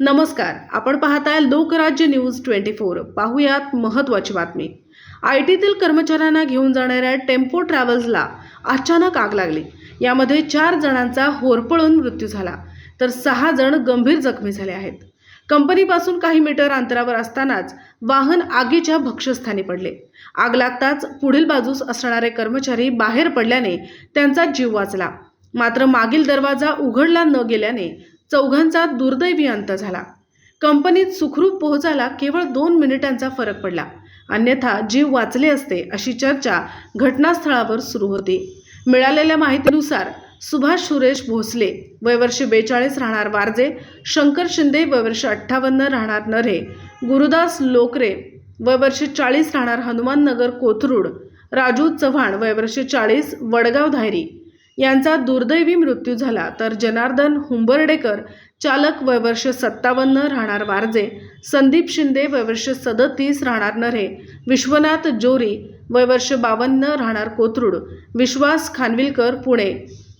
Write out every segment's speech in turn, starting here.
नमस्कार आपण पाहताय लोकराज्य न्यूज ट्वेंटी फोर. पाहुयात महत्त्वाची बातमी. आय टीतील कर्मचाऱ्यांना घेऊन जाणाऱ्या टेम्पो ट्रॅव्हल्सला अचानक आग लागली. यामध्ये चार जणांचा होरपळून मृत्यू झाला. तर सहा जण गंभीर जखमी झाले आहेत. कंपनीपासून काही मीटर अंतरावर असतानाच वाहन आगीच्या भक्षस्थानी पडले. आग लागताच पुढील बाजूस असणारे कर्मचारी बाहेर पडल्याने त्यांचा जीव वाचला. मात्र मागील दरवाजा उघडला न गेल्याने चौघांचा दुर्दैवी अंत झाला. कंपनीत सुखरूप पोहोचायला केवळ दोन मिनिटांचा फरक पडला. अन्यथा जीव वाचले असते अशी चर्चा घटनास्थळावर सुरू होती. मिळालेल्या माहितीनुसार सुभाष सुरेश भोसले वयवर्ष बेचाळीस राहणार वारजे शंकर शिंदे वयवर्ष अठ्ठावन्न राहणार नरे गुरुदास लोकरे वयवर्ष चाळीस राहणार हनुमाननगर कोथरूड राजू चव्हाण वयवर्ष चाळीस वडगाव धायरी यांचा दुर्दैवी मृत्यू झाला. तर जनार्दन हुंबर्डेकर चालक वयवर्ष सत्तावन्न राहणार वारजे संदीप शिंदे वयवर्ष सदतीस राहणार नरे विश्वनाथ जोरी वयवर्ष बावन्न राहणार कोथरूड विश्वास खानविलकर पुणे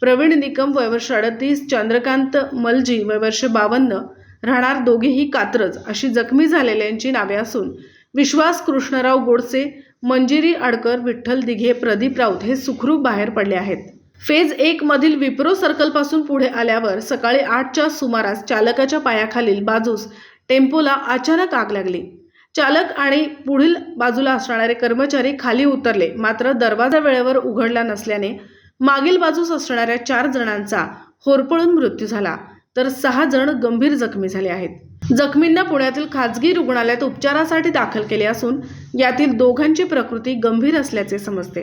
प्रवीण निकम वयवर्ष अडतीस चंद्रकांत मलजी वयवर्ष बावन्न राहणार दोघेही कात्रज अशी जखमी झालेल्यांची नावे असून विश्वास कृष्णराव गोडसे मंजिरी आडकर विठ्ठल दिघे प्रदीप राऊत हे सुखरूप बाहेर पडले आहेत. फेज एक मधील विप्रो सर्कलपासून पुढे आल्यावर सकाळी आठच्या सुमारास चालकाच्या पायाखालील बाजूस टेम्पोला अचानक आग लागली. चालक आणि पुढील बाजूला असणारे कर्मचारी खाली उतरले मात्र दरवाजा वेळेवर उघडला नसल्याने मागील बाजूस असणाऱ्या चार जणांचा होरपळून मृत्यू झाला तर सहा जण गंभीर जखमी झाले आहेत. जखमींना पुण्यातील खाजगी रुग्णालयात उपचारासाठी दाखल केले असून यातील दोघांची प्रकृती गंभीर असल्याचे समजते.